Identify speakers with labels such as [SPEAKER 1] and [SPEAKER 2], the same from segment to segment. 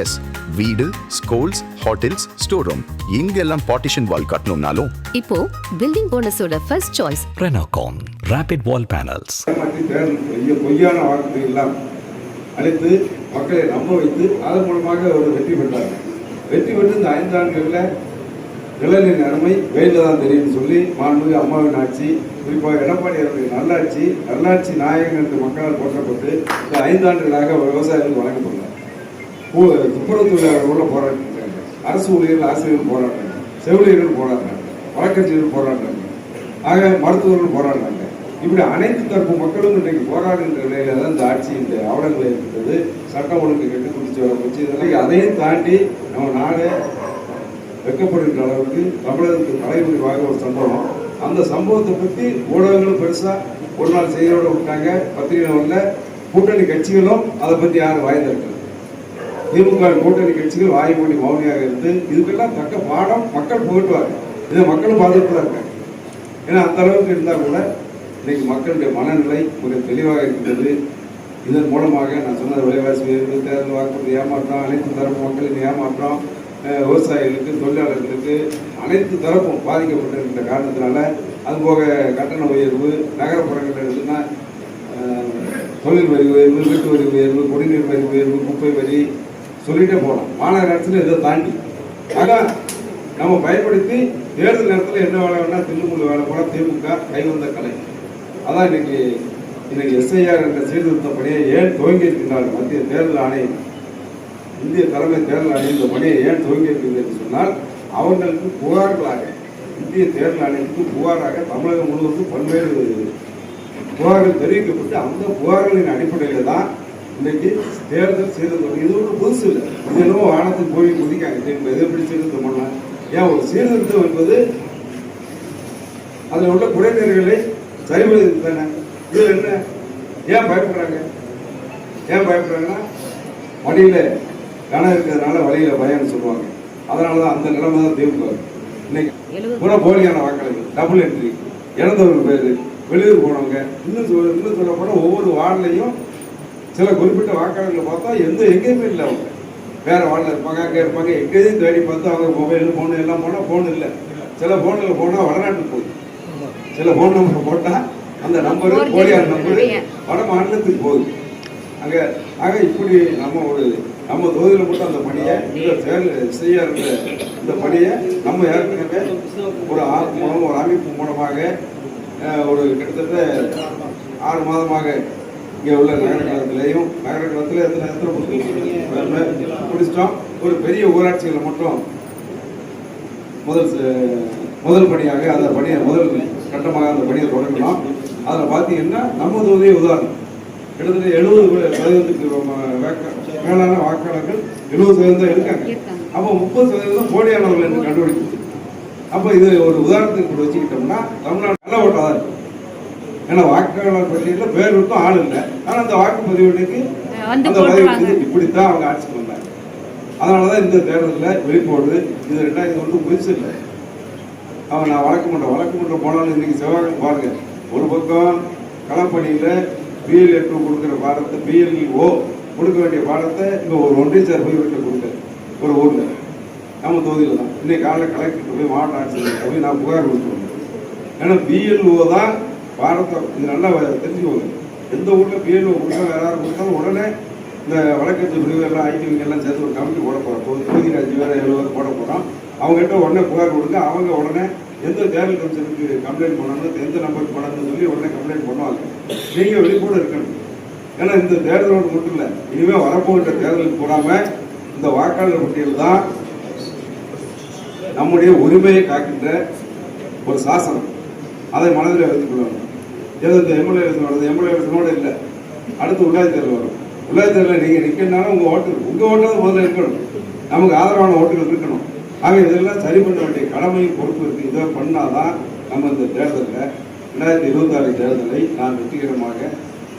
[SPEAKER 1] S வீடு schools hotels store room இங்கெல்லாம் partition wall கட்டணும்னாலும்.
[SPEAKER 2] இப்போ building போனஸோட first choice
[SPEAKER 3] Renocon Rapid Wall Panels.
[SPEAKER 4] ஏமாற்றி தேர்தல் பொய்ய பொய்யான வாக்குறுதி எல்லாம் அளித்து மக்களை நம்ப வைத்து அதன் மூலமாக ஒரு வெற்றி பெற்றாங்க வெற்றி பெற்று இந்த ஐந்து ஆண்டுகளில் நிழலின் அருமை வெயிலில் தான் தெரியும்னு சொல்லி மாண்புமிகு அம்மாவின் ஆட்சி குறிப்பாக எடப்பாடி அவருடைய நல்லாட்சி நல்லாட்சி நாயகன் என்று மக்களால் போற்றப்பட்டு இந்த ஐந்து ஆண்டுகளாக விவசாயிகளுக்கு வழங்கப்படல பூ துப்புரவு தொழிலாளர்களோட போராட்டம் அரசு ஊழியர்கள் ஆசிரியர்கள் போராடுறாங்க செவிலியர்கள் போராடுறாங்க வழக்கறிஞர்கள் போராடுறாங்க ஆக மருத்துவர்கள் போராடுறாங்க இப்படி அனைத்து தரப்பு மக்களும் இன்றைக்கு போராடுகின்ற நிலையில தான் இந்த ஆட்சி இந்த அவலங்கள் இருக்கிறது சட்டம் ஒழுங்கு கெட்டு குடிச்சு வர போச்சு இதெல்லாம் அதையும் தாண்டி நம்ம நாடு வெக்கப்படுகின்ற அளவுக்கு தமிழகத்துக்கு தலைமுறைவாக ஒரு சம்பவம். அந்த சம்பவத்தை பற்றி ஊடகங்களும் பெருசாக ஒரு நாள் செய்தியோட விட்டாங்க. பத்திரிகை வரல. கூட்டணி கட்சிகளும் அதை பற்றி யாரும் வாய் திமுக கூட்டணி கட்சிகள் வாய் மூடி மௌனியாக இருந்து இதுக்கெல்லாம் தக்க பாடம் மக்கள் புகட்டுவாங்க. இதை மக்களும் பார்த்துட்டு தான் இருக்காங்க ஏன்னா அந்த அளவுக்கு இருந்தால் கூட இன்னைக்கு மக்களுடைய மனநிலை மிக தெளிவாக இருக்கின்றது. இதன் மூலமாக நான் சொன்னது விலைவாசி உயர்வு தேர்தல் வாக்குறுதி ஏமாற்றம் அனைத்து தரப்பு மக்களின் ஏமாற்றம் விவசாயிகளுக்கு தொழிலாளர்களுக்கு அனைத்து தரப்பும் பாதிக்கப்பட்டிருக்கின்ற காரணத்தினால அதுபோக கட்டண உயர்வு நகரப்புறங்களில் இருந்துன்னா தொழில் வரி உயர்வு வீட்டு வரி உயர்வு குடிநீர் வரி உயர்வு குப்பை வரி சொல்லிட்டே போகலாம். மாநகராட்சியில் இதை தாண்டி. ஆனால் நம்ம பயன்படுத்தி தேர்தல் நேரத்தில் என்ன வேலை வேணால் தில்லுமுள்ளு வேலை போல திமுக கைவந்த கலை. அதான் இன்னைக்கு இன்னைக்கு எஸ்ஐஆர் என்ற சீர்திருத்த பணியை ஏன் துவங்கி இருக்கின்றார் மத்திய தேர்தல் ஆணையம். இந்திய தலைமை தேர்தல் ஆணையம் இந்த பணியை ஏன் துவங்கி இருக்கிறது என்று சொன்னால் அவர்களுக்கு புகார்களாக இந்திய தேர்தல் ஆணையத்துக்கு புகாராக தமிழகம் முழுவதும் பல்வேறு புகார்கள் தெரிவிக்கப்பட்டு அந்த புகார்களின் அடிப்படையில் தான் இன்னைக்கு தேர்தல் சீர்திருத்தம் இது ஒன்றும் புதுசு இல்லை. இது என்னவோ வானத்துக்கு போய் குதிக்காங்க. எது எப்படி சீர்திருத்தம் பண்ணலாம் ஏன் ஒரு சீர்திருத்தம் என்பது அதில் உள்ள குறைநிறைகளை சரி செய்வது தானே? இது என்ன? ஏன் பயப்படுறாங்க? ஏன் பயப்படுறாங்கன்னா வழியில கணம் இருக்கிறதுனால வழியில பயம்னு சொல்லுவாங்க. அதனால தான் அந்த நிலைமை தான் திமுக. இன்னைக்கு கூட போலியான வாக்காளர்கள் டபுள் என்ட்ரி இறந்தவங்க பேர். வெளியூர் போனவங்க. இன்னும் சொல்ல இன்னும் சொல்ல போனால் ஒவ்வொரு வார்டுலையும் சில குறிப்பிட்ட வாக்காளர்களை பார்த்தா எந்த எங்கேயுமே இல்லை அவங்க. வேற வார்டில் இருப்பாங்க அங்கே இருப்பாங்க எங்கேயும் தேடி பார்த்து அவங்க மொபைல் ஃபோனு எல்லாம் போனால் ஃபோன் இல்லை. சில ஃபோனில் போனால் வடநாட்டுக்கு போகுது. சில ஃபோன் நம்பர் போட்டால் அந்த நம்பரு போலியான நம்பரு வட மாநிலத்துக்கு போகுது. அங்க ஆக இப்படி நம்ம ஒரு நம்ம தொகுதியில் மட்டும் அந்த பணியை இந்த தேர்தல் செய்ய இருந்த இந்த பணியை நம்ம ஏற்கனவே ஒரு ஆறு மூலம் ஒரு அமைப்பு மூலமாக ஒரு கிட்டத்தட்ட ஆறு மாதமாக இங்கே உள்ள நகர காலத்திலையும் நகர காலத்தில் எத்தனை எத்தனை புத்தகம் முடிச்சிட்டோம் ஒரு பெரிய ஊராட்சிகளை மட்டும் முதல் முதல் பணியாக அந்த பணியை முதல் கட்டமாக அந்த பணியை தொடங்கலாம். அதில் பார்த்தீங்கன்னா நம்ம தொகுதியே உதாரணம். கிட்டத்தட்ட எழுபது சதவீதத்துக்கு மேலான வாக்காளர்கள் எழுபது சதவீதம் இருக்காங்க. அப்போ முப்பது சதவீதம் போலியானவர்கள் என்று கண்டுபிடிக்கும் அப்போ இது ஒரு உதாரணத்துக்கு கூட வச்சுக்கிட்டோம்னா தமிழ்நாடு நல்ல ஓட்டாக தான் இருக்கும். ஏன்னா வாக்காளர் பட்டியலில் பேர் இருக்கும் ஆள் இல்லை. ஆனால் அந்த வாக்குப்பதிவுக்கு அந்த. பதிவுக்கு இப்படித்தான் அவங்க ஆட்சிக்கு வந்தாங்க அதனால தான் இந்த தேர்தலில் விழிப்போடு இது ரெண்டாயிரத்தி ஒன்று புதுசு இல்லை. அவன் நான் வழக்கு மன்றம் வழக்கு மன்றம் போனாலும் இன்னைக்கு செவ்வாய் பாருங்க. ஒரு பக்கம் களப்பணியில் பிஎல் எட்டு கொடுக்குற பாடத்தை பிஎல்ஓ கொடுக்க வேண்டிய பாடத்தை இங்கே ஒரு ஒன்றிய சார் போய் வீட்டில் கொடுக்க ஒரு ஊரில். நம்ம தொகுதியில் தான். இன்னைக்கு காலையில் கலெக்டர் போய் மாவட்ட ஆட்சியர் போய் நான் புகார் கொடுத்துருவேன் ஏன்னா பிஎல்ஓ தான் பாடத்தை இது நல்லா தெரிஞ்சுக்கோங்க. எந்த ஊரில் பிஎல்ஓ கொடுத்தா வேற யாரும் கொடுத்தாலும் உடனே இந்த வழக்கறிஞர் பிரிவு எல்லாம் ஐடிவிங்க எல்லாம் சேர்த்து ஒரு கமிட்டி போட போகிறோம் தொகுதியில் அஞ்சு பேர் ஏழு பேர் போட போகிறோம் அவங்ககிட்ட உடனே புகார் கொடுங்க. அவங்க உடனே எந்த தேர்தல் கமிஷனுக்கு கம்ப்ளைண்ட் பண்ணணும் எந்த நம்பருக்கு பண்ணணும்னு சொல்லி உடனே கம்ப்ளைண்ட் பண்ணுவாங்க. நீங்கள் வெளிப்போடு இருக்கணும். ஏன்னா இந்த தேர்தலோடு மட்டும் இல்லை இனிமேல் வரப்போகின்ற தேர்தலுக்கு போடாமல் இந்த வாக்காளர் பட்டியல் தான் நம்முடைய உரிமையை காக்கின்ற ஒரு சாசனம். அதை மனதில் வைத்துக் கொள்ளணும் ஏதோ இந்த எம்எல்ஏ எலெக்ஷன் வருது எம்எல்ஏ எலெக்ஷனோட இல்லை. அடுத்து உள்ளாட்சி தேர்தல் வரும். உள்ளாட்சி தேர்தலில் நீங்கள் நிற்கணும்னாலும் உங்கள் ஓட்டு உங்கள் ஓட்டாவது முதல்ல இருக்கணும் நமக்கு ஆதரவான ஓட்டுகள் இருக்கணும். ஆக இதெல்லாம் சரி பண்ண வேண்டிய கடமையும் பொறுப்பு இருக்குது இதை பண்ணாதான் நம்ம இந்த தேர்தலில் ரெண்டாயிரத்தி இருபத்தாறு தேர்தலை நான் வெற்றிகரமாக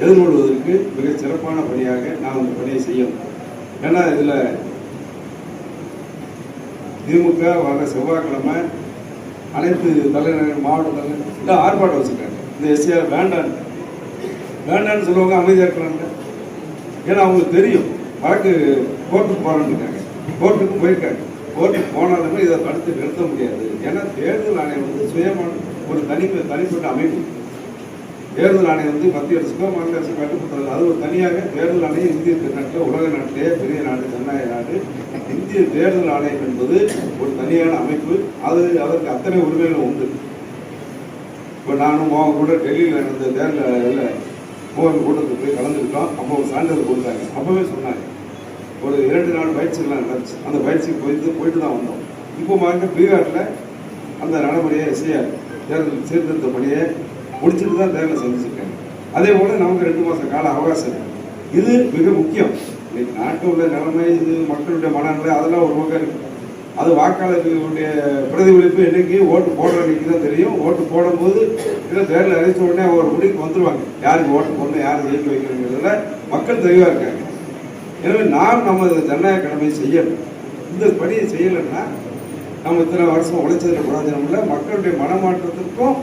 [SPEAKER 4] எதிர்கொள்வதற்கு மிக சிறப்பான பணியாக நான் அந்த பணியை செய்யணும். ஏன்னா இதில் திமுக வர செவ்வாய்க்கிழமை அனைத்து தலைநகர் மாவட்ட தலைநகர் ஆர்ப்பாட்டம் வச்சுருக்காங்க. இந்த எஸ்ஆர் வேண்டான்னு வேண்டான்னு சொல்லுவாங்க அமைதியாக இருக்கிறாங்க. ஏன்னா அவங்களுக்கு தெரியும். வழக்கு கோர்ட்டுக்கு போறேன்னு கோர்ட்டுக்கு போயிருக்காங்க. கோர்ட்டுக்கு போனாலுமே இதை தடுத்து நிறுத்த முடியாது. ஏன்னா தேர்தல் ஆணையம் வந்து சுயமான ஒரு தனி தனிப்பட்ட அமைப்பு. தேர்தல் ஆணையம் வந்து மத்திய அரசுக்கோ மாநில அரசு கட்டுப்படுத்துறது. அது ஒரு தனியாக தேர்தல் ஆணையம் இந்திய நாட்டில் உலக நாட்டிலேயே பெரிய நாடு ஜனநாயக நாடு. இந்திய தேர்தல் ஆணையம் என்பது ஒரு தனியான அமைப்பு. அது அதற்கு அத்தனை உரிமைகள் உண்டு. இப்போ நானும் மோகன் கூட டெல்லியில் நடந்த தேர்தலில் மோகன் கூட்டத்துக்கு போய் கலந்துக்கிட்டோம். அப்போ ஒரு சான்றிதழ் கொடுத்தாங்க. அப்போவே சொன்னாங்க. ஒரு இரண்டு நாள் பயிற்சிகள்லாம் நடந்துச்சு. அந்த பயிற்சிக்கு போயிட்டு போயிட்டு தான் வந்தோம். இப்போ மாதிரி பீகாரில் அந்த நடைமுறையை எஸ்ஐஆர் தேர்தல் சீர்திருத்த பணியை முடிச்சுட்டு தான் தேர்தலை சந்திச்சிருக்காங்க. அதே போல் நமக்கு ரெண்டு மாதம் கால அவகாசம் இது மிக முக்கியம். இன்னைக்கு நாட்டில் உள்ள நிலைமை இது மக்களுடைய மனநிலை அதெல்லாம் ஒரு பக்கம் இருக்குது அது வாக்காளர்களுடைய பிரதிபலிப்பு என்றைக்கு ஓட்டு போடுற தான் தெரியும். ஓட்டு போடும்போது இல்லை தேர்தல் அழைச்ச உடனே ஒரு முடிவுக்கு வந்துடுவாங்க யாருக்கு ஓட்டு போடணும் யார் ஜெயிக்க வைக்கணுங்கிறதுல மக்கள் தெளிவாக இருக்காங்க. எனவே நாம் நம்ம ஜனநாயக கடமையை செய்யணும். இந்த பணியை செய்யலைன்னா நம்ம இத்தனை வருஷம் உழைச்சதில் பிரயோஜனம் இல்லை. மக்களுடைய மனமாற்றத்திற்கும்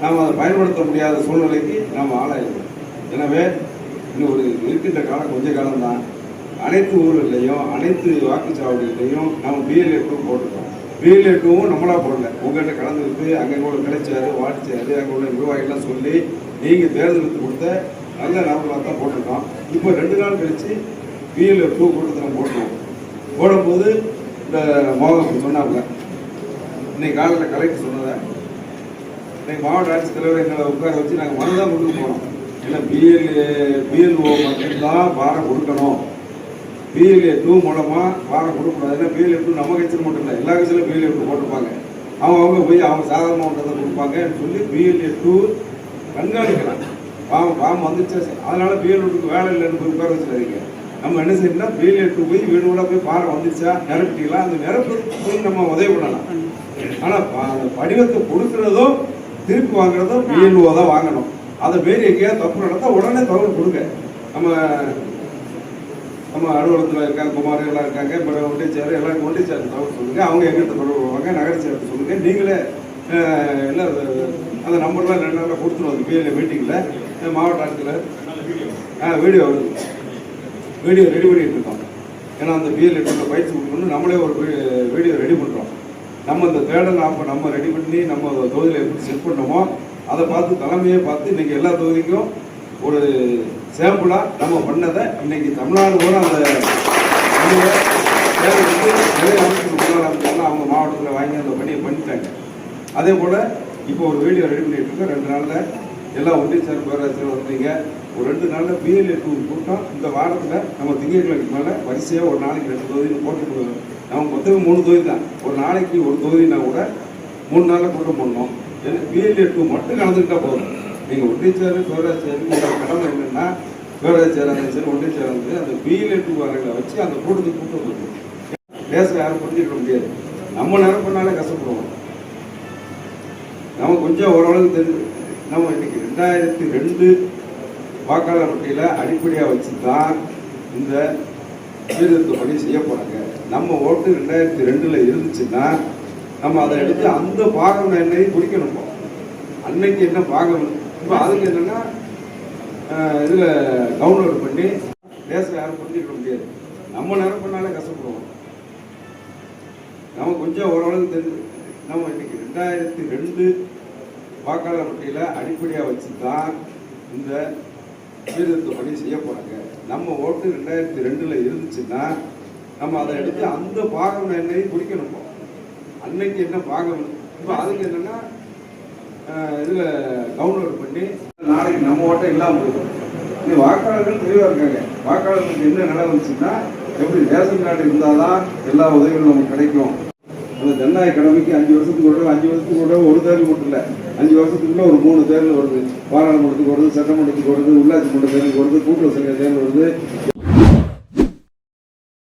[SPEAKER 4] நாம் அதை பயன்படுத்த முடியாத சூழ்நிலைக்கு நாம் ஆளாயிருக்கோம் எனவே இன்னும் ஒரு இருக்கின்ற காலம் கொஞ்ச காலம்தான். அனைத்து ஊர்கள்லையும் அனைத்து வாக்குச்சாவடிகளையும் நம்ம பிஎல்ஏ டூ போட்டிருக்கோம். பிஎல்ஏ டூவும் நம்மளா போடல. உங்கள்கிட்ட கலந்துருக்கு அங்கே கூட கிடைச்சாரு வாடிச்சாரு அங்கே உள்ள நிர்வாகிகள்லாம் சொல்லி நீங்கள் தேர்ந்தெடுத்து கொடுத்த நல்ல நபர்களாக தான் போட்டிருக்கோம். இப்போ ரெண்டு நாள் கழிச்சு பிஎல்ஏ டூ கூட்டத்தில் போட்டோம் போடும்போது இந்த மோகன் சொன்னாங்க இன்னைக்கு காலையில் கலெக்டர் சொன்னதை இன்னைக்கு மாவட்ட ஆட்சித்தலைவர் எங்களை உட்கார வச்சு நாங்கள் மனு தான் கொடுக்க போகிறோம் ஏன்னா பிஎல்ஏ பிஎல்ஓ மட்டும்தான் பாரம் கொடுக்கணும். பிஎல்ஏ டூ மூலமாக வாரம் கொடுக்கக்கூடாதுன்னா பிஎல்ஏ டூ நம்ம கட்சியில் மட்டும் இல்லை எல்லா கட்சியிலும் பிஎல்ஏ டூ போட்டிருப்பாங்க. அவங்க அவங்க போய் அவங்க சாதாரண ஒன்றதை கொடுப்பாங்கன்னு சொல்லி பிஎல்ஏ டூ கண்காணிக்கிறான் பாம் பாம் வந்துச்சா அதனால் அதனால பிஎல்ஏ டூக்கு வேலை இல்லைன்னு போய் உட்கார வச்சுருக்கீங்க நம்ம என்ன செய்யணும்னா பிஎல்ஏ டூ போய் வீடு வீடாக போய் பாறை வந்துச்சா நிரப்பிட்டீங்களா? அந்த நிரப்புறதுக்கு போய் நம்ம உதவி பண்ணலாம். ஆனால் அந்த படிவத்தை கொடுக்கறதும் திருப்பி வாங்குறதும் பிஎல்ஓ தான் வாங்கணும். அதை மீறி எங்கேயாவது தப்பு நடந்தா உடனே தகவல் கொடுங்க. நம்ம நம்ம அலுவலகத்தில் இருக்காங்க குமார் எல்லாம் இருக்காங்க பிறகு ஒன்றிச்சார் எல்லாம் ஒன்றிச்சார் தகவல் சொல்லுங்கள் அவங்க எங்கிட்ட தொடர்பு வருவாங்க சேர்த்து சொல்லுங்கள் நீங்களே என்ன எல்லாம் அந்த நம்பர்லாம் ரெண்டு நாளில் கொடுத்துருவோம் பிஎல்ஏ மீட்டிங்கில் மாவட்ட ஆட்சியில் ஆ வீடியோ வருது. வீடியோ ரெடி பண்ணிட்டு இருக்கோம் ஏன்னா அந்த பிஎல் எட்டு பயிற்சி கொடுக்கணும் நம்மளே ஒரு வீ- வீடியோ ரெடி பண்ணுறோம் நம்ம இந்த தேடல் ஆப்பை நம்ம ரெடி பண்ணி நம்ம தொகுதியில் எப்படி செட் பண்ணோமோ அதை பார்த்து தலைமையை பார்த்து இன்றைக்கி எல்லா தொகுதிக்கும் ஒரு சேம்பிளாக நம்ம பண்ணதை இன்னைக்கு தமிழ்நாடு கூட அந்த நிறைய அமைச்சர் அவங்க மாவட்டத்தில் வாங்கி அந்த பணியை பண்ணிட்டாங்க. அதே போல் இப்போ ஒரு வீடியோ ரெடி பண்ணிட்டு இருக்கோம். ரெண்டு நாளில் எல்லா ஒன்றியச்சார் பேராசிரியர் வந்தீங்க ஒரு ரெண்டு நாளில் பிஎல்ஏ டூ கூட்டம் இந்த வாரத்தில் நம்ம திங்கட்கிழமைக்கு மேலே வரிசையாக ஒரு நாளைக்கு ரெண்டு தொகுதின்னு போட்டு கொடுக்கணும். நம்ம மொத்தமே மூணு தொகுதி தான். ஒரு நாளைக்கு ஒரு தொகுதினா கூட மூணு நாளில் கூட்டம் ஏன்னா பிஎல்ஏ டூ மட்டும் கலந்துக்கிட்டால் போதும். நீங்கள் ஒன்றியச்சார் பேராசிரியர் கடமை என்னென்னா பேராசிரியர் அந்த சரி ஒன்றியச்சார் வந்து அந்த பிஎல்ஏ டூ வச்சு அந்த கூட்டத்துக்கு கூட்டம் கொடுக்கணும் பேச யாரும் புரிஞ்சுக்க முடியாது. நம்ம நேரம் பண்ணாலே கஷ்டப்படுவோம். நம்ம கொஞ்சம் ஓரளவுக்கு தெரிஞ்சு நம்ம இன்னைக்கு ரெண்டாயிரத்தி ரெண்டு வாக்காளர் பட்டியலை அடிப்படையாக வச்சு தான் இந்த சீர்திருத்த பணி செய்ய போகிறாங்க நம்ம ஓட்டு ரெண்டாயிரத்தி ரெண்டில் இருந்துச்சுன்னா நம்ம அதை எடுத்து அந்த பாகம் என்னையும் குடிக்கணும் இப்போ. அன்னைக்கு என்ன பாகம்? இப்போ அதுக்கு என்னென்னா இதில் டவுன்லோட் பண்ணி பேச யாரும் புரிஞ்சுக்க முடியாது. நம்ம நேரம் பண்ணாலே கஷ்டப்படுவோம். நம்ம கொஞ்சம் ஓரளவுக்கு தெரிஞ்சு நம்ம இன்னைக்கு ரெண்டாயிரத்தி ரெண்டு வாக்காளர் பட்டியலை அடிப்படையாக வச்சு தான் இந்த சீர்திருத்த பணி செய்ய போகிறாங்க நம்ம ஓட்டு ரெண்டாயிரத்தி ரெண்டில் இருந்துச்சுன்னா நம்ம அதை எடுத்து அந்த பாகம் என்னையும் குடிக்கணும் அன்னைக்கு என்ன பாகம்? இப்போ அதுக்கு என்னென்னா இதில் டவுன்லோட் பண்ணி நாளைக்கு நம்ம ஓட்டம் இல்லாமல் போயிடும். இது வாக்காளர்கள் தெளிவாக இருக்காங்க. வாக்காளர்களுக்கு என்ன நிலை வந்துச்சுன்னா எப்படி ரேஷன் கார்டு இருந்தாதான் எல்லா உதவிகளும் நமக்கு கிடைக்கும். அந்த ஜனநாயக கடமைக்கு அஞ்சு வருஷத்துக்கு ஒரு அஞ்சு வருஷத்துக்கு ஒரு ஒரு தேர்தல் மட்டும் இல்லை அஞ்சு வருஷத்துக்குள்ள ஒரு மூணு தேர்தல் வருது. பாராளுமன்றத்துக்கு வருது சட்டமன்றத்துக்கு வருது உள்ளாட்சி மன்ற தேர்தலுக்கு வருது கூட்டுறவு சங்க தேர்தல் வருது.